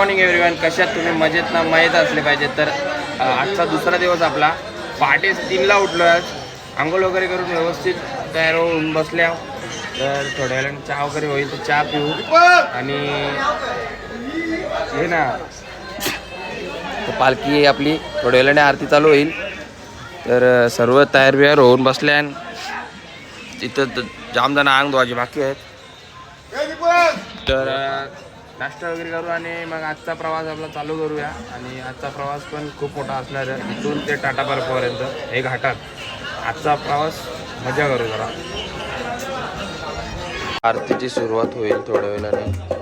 Morning everyone कशात तुम्ही मजेत ना मजेत असले पाहिजे? तर आजचा दुसरा दिवस आपला. पहाटे तीनला उठलो आज. आंघोळ वगैरे करून व्यवस्थित तयार होऊन बसल्या. तर थोड्या वेळाने चहा वगैरे होईल तर चहा पिऊ. आणि हे ना. पालखी आपली. थोड्या वेळाने आरती चालू होईल. तर सर्व तयार बियार होऊन बसल्या. तिथं त- जाम जण अंग धुवायचे बाकी आहेत. तर नाश्ता वगैरे करू आणि मग आजचा प्रवास आपला चालू करूया. आणि आजचा प्रवास पण खूप मोठा असणार आहे. इथून ते टाटा पार्कपर्यंत हे घाटात. आजचा प्रवास मजा करू जरा. आरतीची सुरुवात होईल थोड्या वेळाने.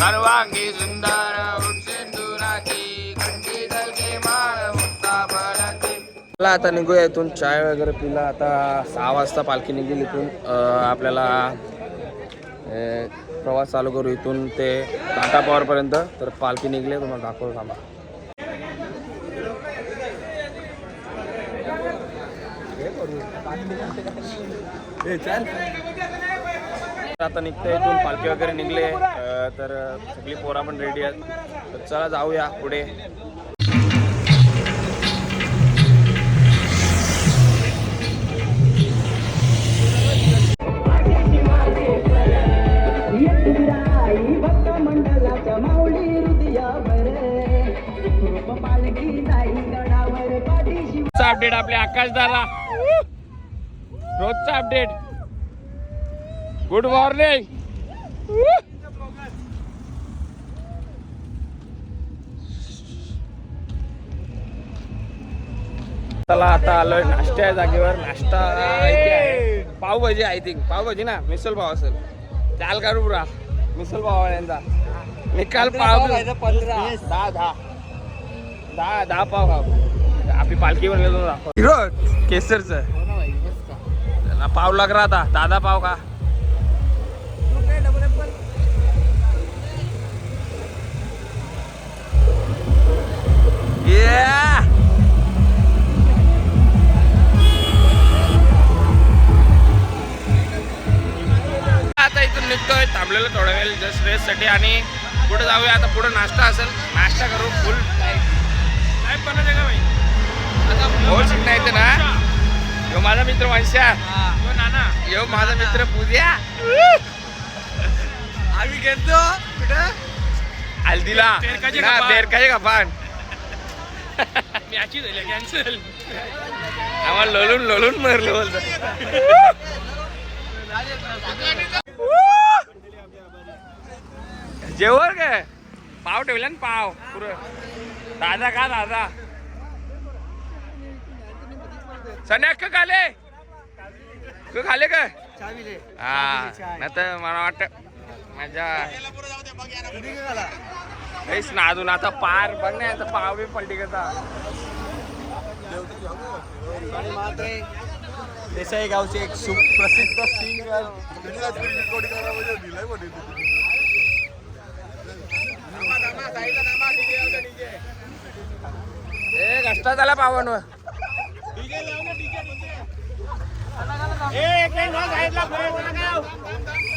सर्वांगी सुंदर मला आता निघूया इथून. चाय वगैरे पिला. आता सहा वाजता पालखी निघेल इथून. आपल्याला प्रवास चालू करू इथून ते टाटा पॉवरपर्यंत तर पालखी निघले तुम्हाला दाखवतो थांबा. आता निघतंय इथून. पालखी वगैरे निघले तर सगळी पोरा पण रेडी आहेत. तर चला जाऊया पुढे. अपडेट आपल्या आकाश दादा। रोजचा अपडेट गुड मॉर्निंग चला आता आलोय नाश्त्या जागेवर. नाश्ता इथे आहे. पावभाजी आय थिंक पावभाजी ना? मिसल पाव असेल. चाल करू पुरा. मिसल पाव यांचा निकाल पाव दहा दहा. दहा दहा पाव खाऊ. आपली पालखी बनले हिरो केसरचं. पाव लाग रहा था दादा पाव का Yeah! आता इथून निघतोय थांबलेलो थोडा वेळ जस्ट रेस्टसाठी. आणि पुढे जाऊया. आता पुढे नाश्ता असेल. नाश्ता करू. फुल टाईप बनवते का भाई हो शिकता येते ना? यो माझा मित्र वंशा. नाना. यो माझा मित्र पूज्या आम्ही घेतो कुठं? हल्दीला. बेरकाचे ना, कपान. बेरकाचे कपान मॅची झाली कॅन्सल आम्हाला लोलून लोलून मरलो बोलतो. जेवण काय? पाव ठेवला ना पाव. पुरं. दादा का दादा? सन्या का खाले? तू खाले का? हा नाही तर मला वाटत माझ्या काहीच ना अजून आता पार बघ नाही आता पाव बी पलटी करता. देसाई गावचे एक सुप्रसिद्ध सिंगर. ए कष्टा झाला पावन. माझा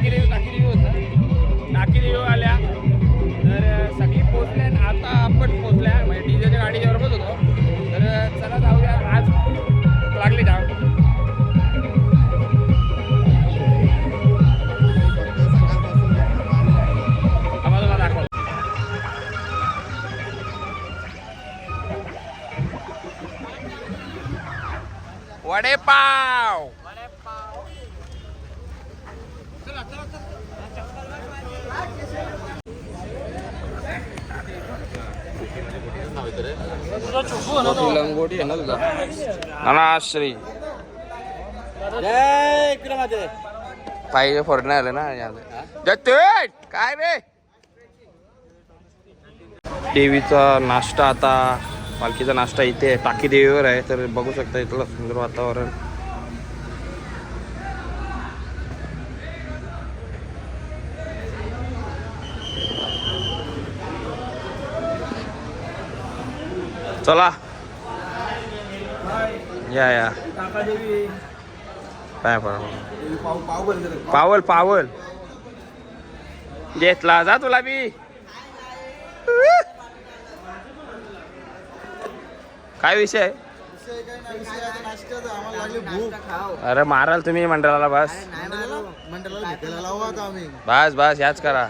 Thank you. अनाश्री. पाहिजे फोडणं आलं ना काय रे? देवीचा नाश्ता आता पालखीचा नाश्ता इथे टाकी देवीवर आहे तर बघू शकता इथलं सुंदर वातावरण. चला. या या. काय बरं? पावल पावल. घेतला जा तुला बी. काय विषय? आहे? अरे माराल तुम्ही मंडळाला बस. बस बस याच करा.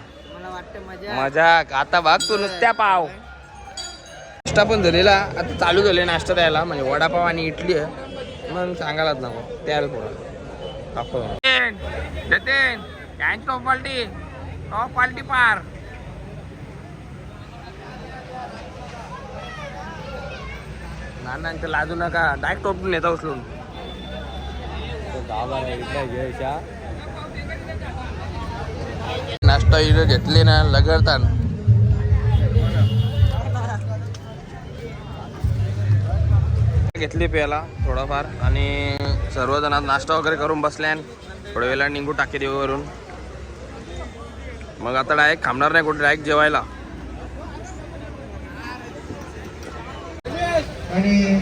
मजा. आता बघ तू नुसत्या पाव. नाश्ता पण झालेला. आता चालू झाले नाश्ता द्यायला. म्हणजे वडापाव आणि इडली आहे. मग सांगायलाच नको. त्याला थोडं दाखव जतीन यांची टॉप पाल्टी टॉप पाल्टी पार. नानांच्या लाजू नका. डायरेक्ट टोपून येता उचलून. नाश्ता इथं घेतले ना लगडतान. घेतली प्यायला थोडाफार. आणि सर्वजण आज नाश्ता वगैरे करून बसल्यान थोड्या वेळा निघू टाके देवीवरून मग आता डायरेक्ट थांबणार नाही कुठे डायरेक्ट जेवायला. आणि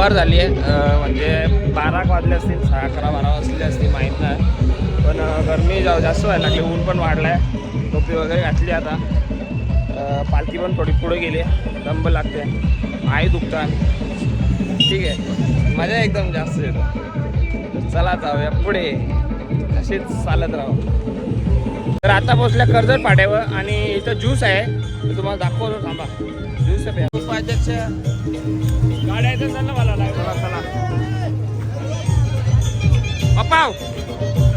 दुपार झाली आहे. म्हणजे बारा वाजले असतील सहा अकरा बारा वाजले असतील माहीत नाही. पण गरमी जा जास्त व्हायला लागली ऊन पण वाढलं आहे टोपी वगैरे घातली आता. पालखी पण थोडी पुढे गेली दंब लागते आई दुखतात ठीक आहे. मजा एकदम जास्त येतो. चला जाऊया पुढे. अशीच चालत राहू. तर आता पोचल्या कर्जत पाड्यावर आणि इथं ज्यूस आहे. तुम्हाला दाखवतो थांबा. ज्यूस आहे. अध्यक्ष गाड्या पप्पा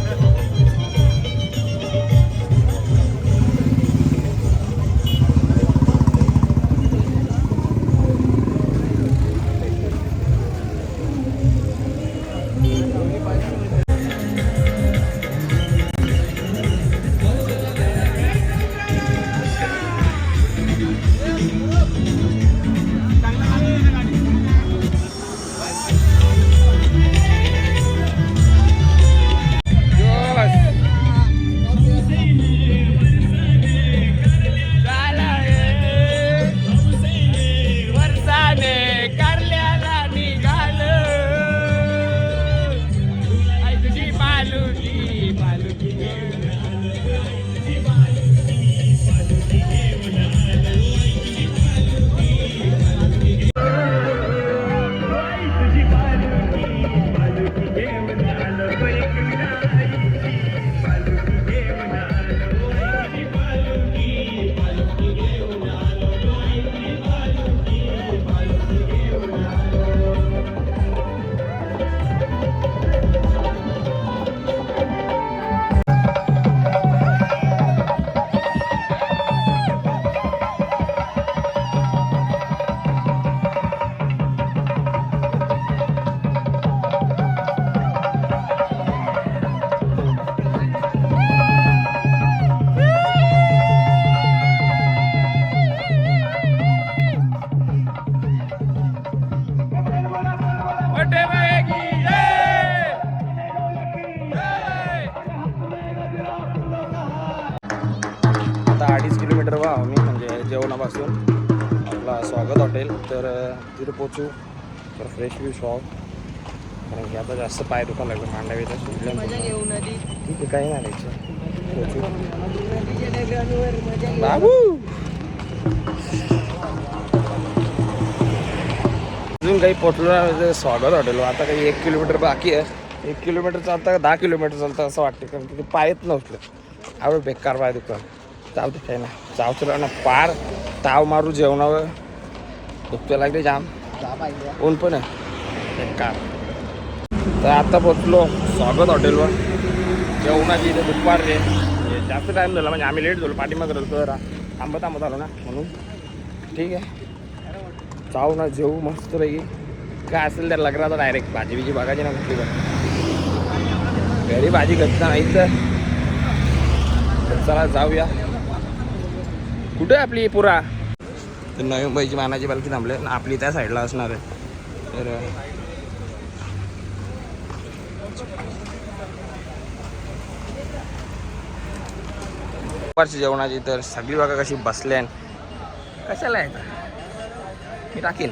आता अडीच किलोमीटर वा आम्ही म्हणजे जेवणापासून. आपला स्वागत हॉटेल. तर तिथे पोचू तर फ्रेश व्ह्यू शॉप कारण की आता जास्त पाय दुखायला लागलं मांडावी तर ठीक आहे काही नाही पोचू बाबू! अजून काही पोचलो स्वागत हॉटेल आता काही एक किलोमीटर बाकी आहे. एक किलोमीटर चालतं दहा किलोमीटर चालतं असं वाटतं कारण की ते पायच नव्हतं. आवड बेकार पाय दुकान. चालते काही ना चावचं ना पार ताव मारू जेवणावर. दुखतं लागले जाम. ऊन पण आहे. बेकार. तर आता पोचलो स्वागत हॉटेलवर. जेवणाची इथे दुपार रे जास्त टाईम झाला म्हणजे आम्ही लेट झालो. पाठीमागे राहिलो जरा थांबत थांबत आलो ना म्हणून. ठीक आहे. जाऊ ना जेऊ मस्तपैकी काय असेल त्या लग्नाचा डायरेक्ट भाजी बिजी बघायची ना कुठली पण. घरी भाजी घटना नाही तर. चला जाऊया. कुठे आपली पुरा? तर नवी मुंबईची मानाची पालखी थांबले. आपली त्या साईडला असणार आहे. तर दुपारची जेवणाची तर सगळी बघा कशी बसल्यान कशाला आहे मी टाकेल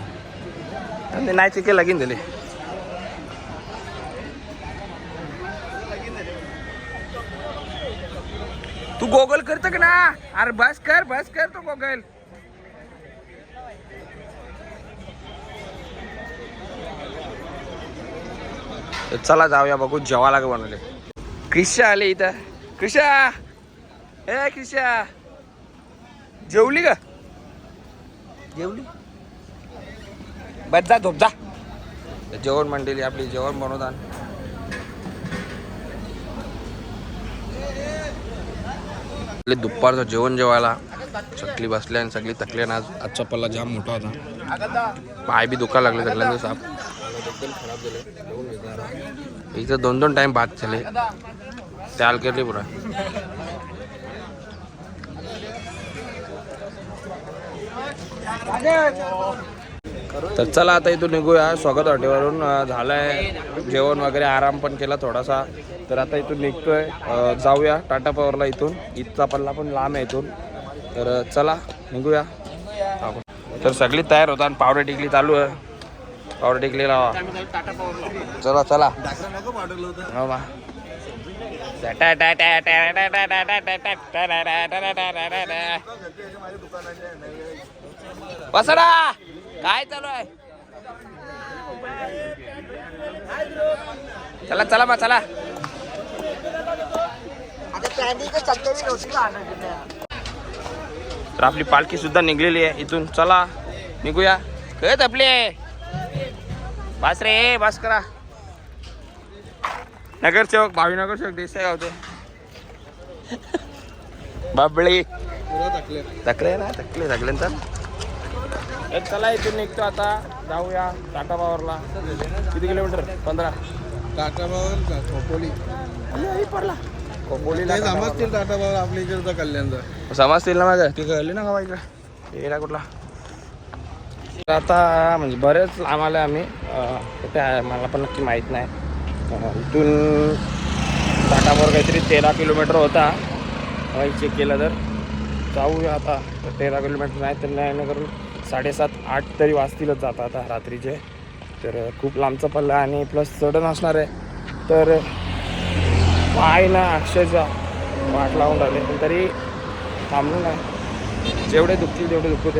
आणि ते नाही चिके लगीन दिले. तू गोगल करत का ना? अरे बस कर बस कर तू गोगल. चला जाऊया बघू जेवायला का बनवले क्रिशा आले इथं. क्रिशा ए क्रिशा जेवली का? जेवली? बस जा झोप जा. जेवण मंडळी आपली जेवण बनवतात. दुपारचं जेवण जेवायला. सगळी बसल्या आणि सगळी आणि आज आजचा पल्ला जाम मोठा होता. पाय बी दुखा लागले सगळ्यांचे साप एकदम खराब झाले इथं दोन दोन टाइम भात झाले. त्याल केली पुरा. तर चला आता इथून निघूया. स्वागत हॉटेलवरून. झालं झालंय जेवण वगैरे आराम पण केला थोडासा. तर आता इथून निघतोय. जाऊया टाटा पॉवरला इथून. इथचा पल्ला पण लांब आहे इथून. तर चला निघूया. तर सगळी तयार होता आणि पावडे टिकली चालू आहे. पावडे टिकली लावा. चला चला. हो बा. बसडा काय चालू आहे? चला चला मग चला. तर आपली पालखी सुद्धा निघलेली आहे इथून. चला निघूया. कळत आपली. बस रे बस करा. नगरसेवक भावी नगरसेवक देसाई गावते बाबळी तकले ना तकले तकले तर ए, चला इथून निघतो आता. जाऊया टाटा पावरला किती किलोमीटर? पंधरा. टाटा पावर खोपोली. पडला. खोपोलीला समजतील टाटा पावर आपल्या इकडचा कल्याणचा समजतील ना माझं? ती कळली ना का इकडे? येला कुठला? तर आता म्हणजे बरेच आले आम्ही आहे. मला पण नक्की माहीत नाही. इथून टाटावर काहीतरी तेरा किलोमीटर होता. चेक केलं तर. जाऊया आता. तर तेरा किलोमीटर नाही तर नाही करून साडेसात आठ तरी वाजतीलच जातात आता रात्रीचे. तर खूप लांबचा पल्ला आणि प्लस चढण असणार आहे. तर पाय ना अक्षरशः वाट लावून राहिले. पण तरी थांबलो नाही. जेवढे दुखतील तेवढे दुखू ते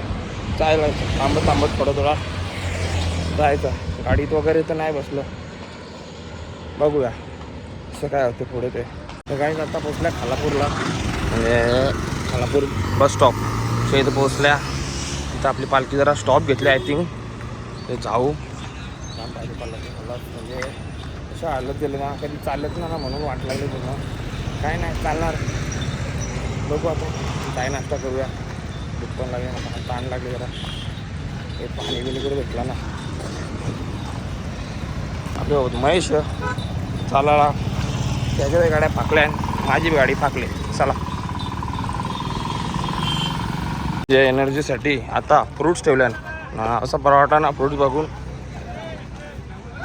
जायला थांबत थांबत थोडं थोडा. जायचं. गाडीत वगैरे तर नाही बसलं. बघूया असं काय होतं पुढे ते. तर काही आता पोचल्या खालापूरला. म्हणजे खालापूर बस स्टॉप इथं पोचल्या तिथं आपली पालखी जरा स्टॉप घेतली आय थिंक ते जाऊ. छान पाहिजे पालखी मला म्हणजे असं हालत गेलं ना कधी चालत ना ना म्हणून वाट लागली पुन्हा काय नाही चालणार. बघू आपण काय नाश्ता करूया. भूक पण लागली ना ताण लागले जरा. ते पाणी बिणी करून भेटला ना. आपले महेश. चालायला त्याच्या गाड्या फाकल्या माझी गाडी फाकली. चला. जे एनर्जीसाठी आता फ्रूट्स ठेवल्यान. ना असं परवाटा ना फ्रूट्स बघून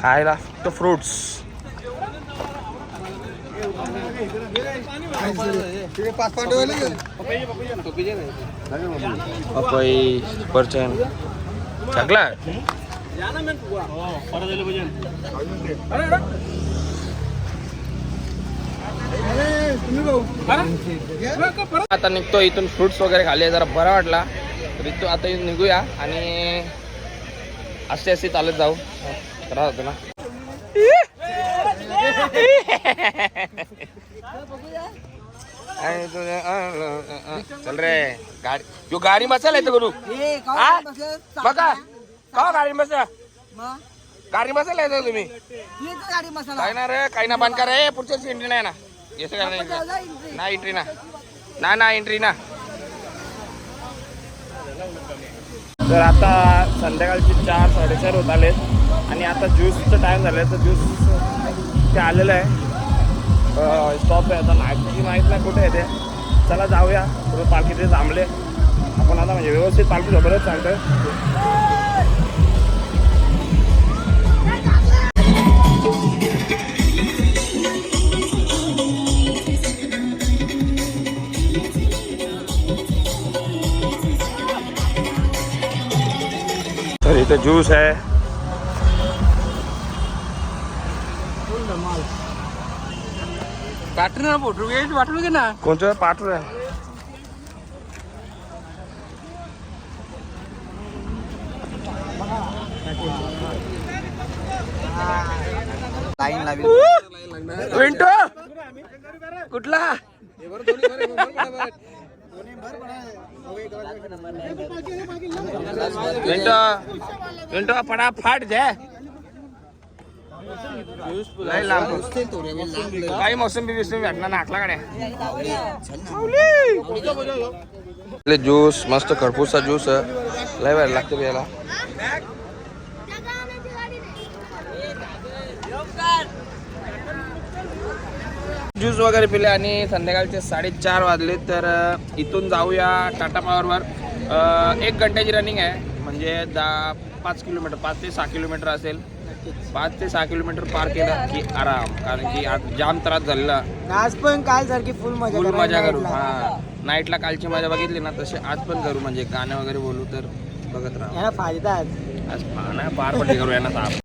खायला फक्त फ्रूट्स पपई चांगला आता निघतो इथून फ्रुट्स वगैरे खाल्ले जरा बरा वाटला. तर इथून आता इथून निघूया आणि असे असे चालत जाऊ. त्रास होतो ना. चल रे गाडी यो गाडी बसायला येतो करू हा? बघा. का गाडी बसा गाडी बसायला येतो तुम्ही. काय ना रे काही ना बंद रे पुढच्या एंट्री नाही ना येतं का नाही? ना एंट्री ना. ना ना एंट्री ना. तर आता संध्याकाळचे चार साडेचार होत आलेत. आणि आता ज्यूसचं टाईम झालं तर ज्यूस ते आलेलं आहे. स्टॉप आहे. आता नागपूरची माहीत नाही कुठे आहे ते. चला जाऊया. थोडं पालखी ते थांबले आपण आता म्हणजे व्यवस्थित पालखी सोबतच चालतोय. तर इथं ज्यूस आहे पाठवू ना फोटो घे पाठवू घे ना कोणतं पाठवू आहे विंटो कुठला विंटो। विंटो फटाफट द्या लय लांब काही मोसंबी बिसंबी भेटणार नाकला ज्यूस मस्त खरपूसचा ज्यूस लय वेळ लागतो याला ज्यूस वगैरे पिले आणि संध्याकाळचे साडेचार वाजले तर इथून जाऊया टाटा पॉवरवर एक घंट्याची रनिंग आहे म्हणजे दहा पाच किलोमीटर पाच ते सहा किलोमीटर असेल. पाच ते सहा किलोमीटर पार केलं की आराम. कारण की आज जाम त्रास झालेला. आज पण काल सारखी फुल मजा फुल मजा करू. हा. नाईटला कालची मजा बघितली ना तसे आज पण करू. म्हणजे गाणं वगैरे बोलू तर बघत राहा. याला फायदा आज आज पार पडली करू यांना आता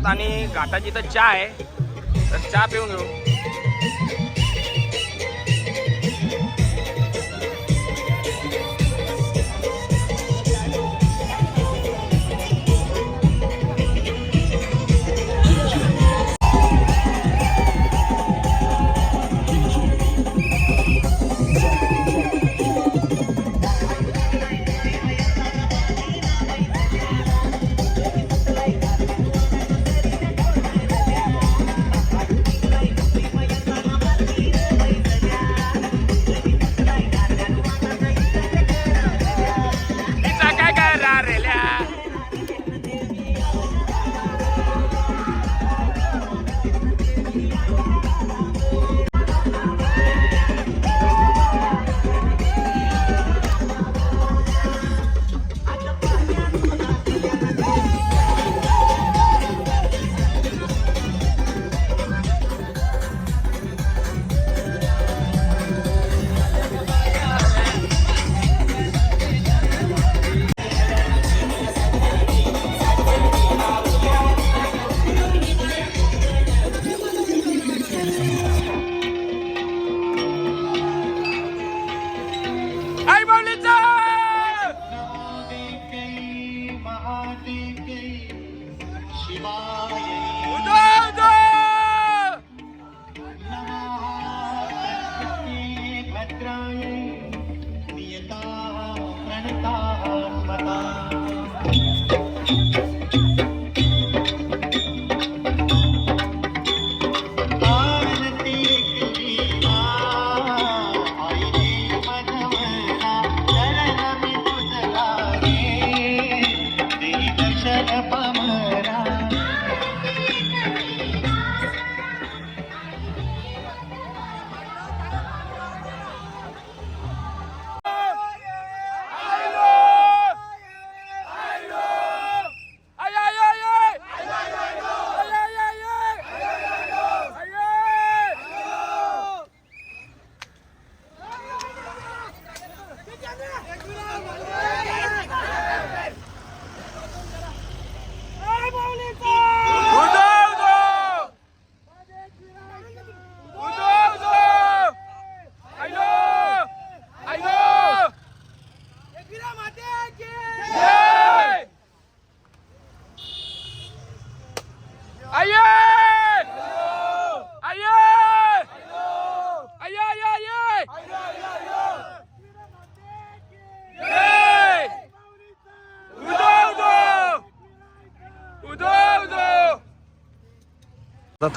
घाटात आणि घाटाची तर चहा आहे. तर चहा पिऊन घेऊ.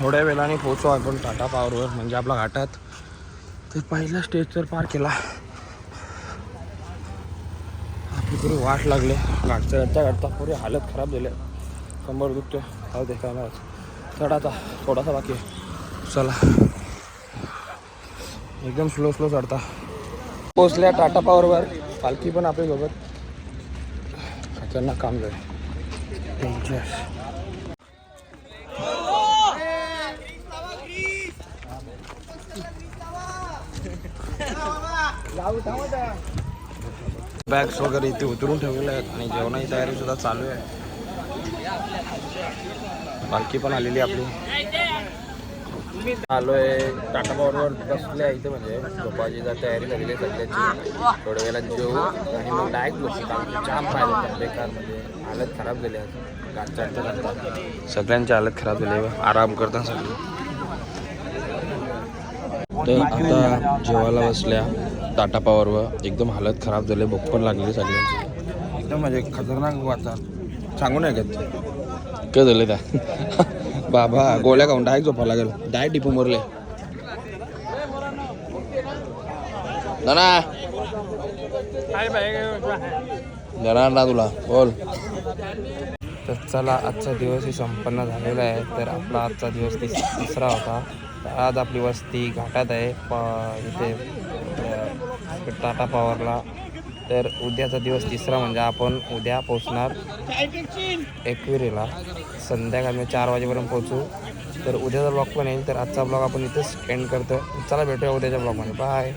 थोड्या वेळाने पोहोचू आपण टाटा पावरवर म्हणजे आपला घाटात. तर पहिला स्टेज तर पार केला. आपली पुरी वाट लागले. घाटच्या चढता चढता पुरी हालत खराब झाली. कंबर दुखतो हा देखायला चढाचा थोडासा बाकी चला. एकदम स्लो स्लो चढता. पोचल्या टाटा पावरवर. पालखी पण आपल्यासोबत. खतरनाक काम झालं डेंजर बॅग्स वगैरे इथे उतरून ठेवलेले आहेत आणि जेवणाची तयारी सुद्धा चालू आहे. पालखी पण आलेली आहे आपली. आलोय टाटा पॉवरवर बसले इथे म्हणजे. झोपाची जर तयारी झालेली आहे सध्याची. थोड्या वेळेला जेवू आणि मग डायरेक्ट बसू. कारण जाम पाहिलं बेकार म्हणजे. हालत खराब झाली आहे. सगळ्यांची हालत खराब झाली आहे. आराम करता सगळे. तर आता जेवायला बसल्या. टाटा पावरवर एकदम हालत खराब झाली भूक पण लागली सगळ्यांची एकदम म्हणजे खतरनाक वाटतात सांगू नाही का काय झालं त्या? बाबा गोळ्या खाऊन डायरेक्ट झोपा लागेल. डायरेक्ट डिपू मोरले. ना देणार ना तुला. बोल. तर चला आजचा दिवसही संपन्न झालेला आहे. तर आपला आजचा दिवस तिस तिसरा होता. आज आपली वस्ती घाटात आहे. प इथे टाटा पॉवरला. तर उद्याचा दिवस तिसरा म्हणजे आपण उद्या पोचणार एकविरीला. संध्याकाळी चार वाजेपर्यंत पोचू तर उद्याचा ब्लॉग पण येईल. तर आजचा ब्लॉग आपण इथेच एंड करतो चला भेटूया उद्याच्या ब्लॉगमध्ये बाय